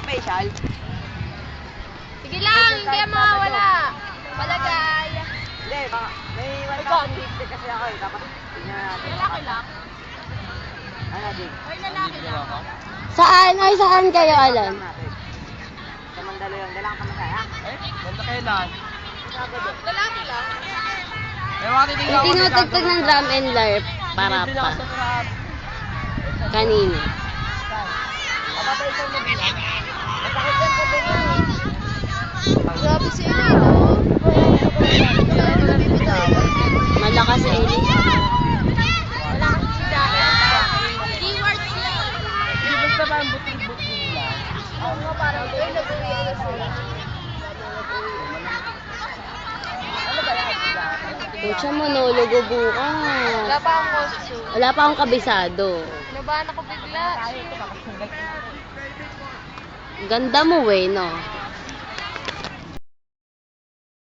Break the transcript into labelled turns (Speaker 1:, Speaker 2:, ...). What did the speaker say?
Speaker 1: pa-facial? Sige lang, hindi ang mawawala. Palagay. Hindi, ma
Speaker 2: may 1,050
Speaker 1: kasi ako
Speaker 2: eh. Dapat tingnan. Lalaki lang.
Speaker 3: Saan? Ay, saan kayo, Alan?
Speaker 1: Sa Mandaluyong. Dalang ka masaya.
Speaker 4: Eh, ganda kailan?
Speaker 2: Lalaki lang.
Speaker 3: Itinutugtog ng drum and larp para pa.
Speaker 1: Kanina. Kanina.
Speaker 2: Grabe si Eli, no? Grabe na bibitawan.
Speaker 3: Malakas sa ili.
Speaker 2: Wala kasi si lang.
Speaker 4: Hindi basta ba ang buting-buting lang?
Speaker 2: Oo nga, parang doon. Nag-uwi na sila.
Speaker 4: Ano?
Speaker 3: Pucha, monologo
Speaker 2: Wala
Speaker 3: bukas.
Speaker 2: pa akong costume.
Speaker 3: Wala pa akong kabisado.
Speaker 2: Nabahan ako bigla.
Speaker 3: Ganda mo eh, no?